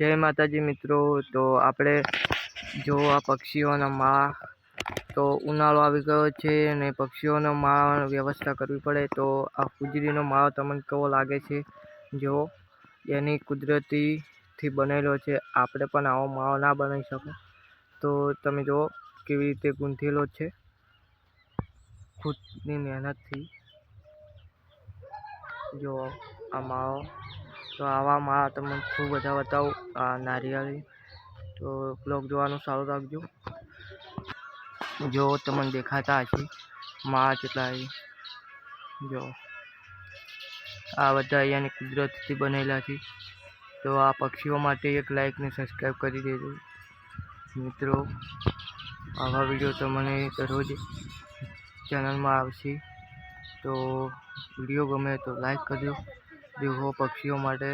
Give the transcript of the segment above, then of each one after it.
જય માતાજી મિત્રો. તો આપણે જો આ પક્ષીઓના માળા તો ઉનાળો આવી ગયો છે અને પક્ષીઓનો માળાની વ્યવસ્થા કરવી પડે, તો આ ફુજરીનો માળો તમને કેવો લાગે છે? જો એની કુદરતીથી બનેલો છે, આપણે પણ આવો માળો ના બનાવી શકો. તો તમે જુઓ કેવી રીતે ગૂંથેલો છે. ખુદની મહેનતથી જો આ માળો તો આવા માળા તમને ખૂબ બધા બતાવું. નારિયેળી તો બ્લોગ જોવાનું સારું રાખજો. જો તમને દેખાતા હશે, માં કેટલા જો. આ બધા અહીંયાની કુદરતથી બનેલા છે. તો આ પક્ષીઓ માટે એક લાઇકને સબસ્ક્રાઈબ કરી દેજો. મિત્રો, આવા વીડિયો તમને દરરોજ ચેનલમાં આવશે. તો વીડિયો ગમે તો લાઈક કરજો. દેખો પક્ષીઓ માટે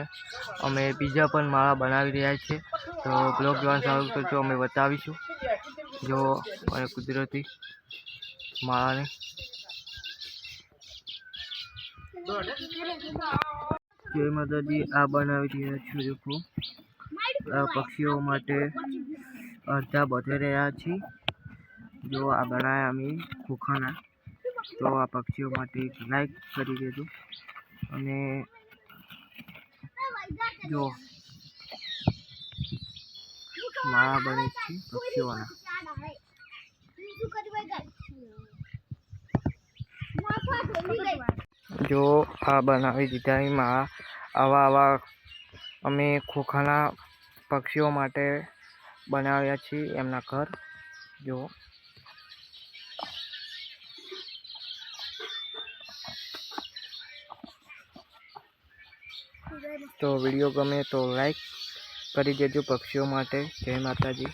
અમે બીજા પણ માળા બનાવી રહ્યા છીએ. તો બ્લોગ જોવાનું સારું કરજો, અમે બતાવીશું. જો અને કુદરતી માળાને. જય માતાજી, આ બનાવી રહ્યા છું દેખો આ પક્ષીઓ માટે અડધા બધે રહ્યા છીએ. જો આ બનાવ્યા અમે ખોખાના તો આ પક્ષીઓ માટે લાઈક કરી દેજો. અને જો. માળા બને છે પક્ષીઓના જો આ બનાવી દીધા એમાં આવા આવા અમે ખોખાના પક્ષીઓ માટે બનાવ્યા છીએ એમના ઘર. જો. તો વીડિયો ગમે તો લાઈક કરી દેજો પક્ષીઓ માટે. જય માતાજી.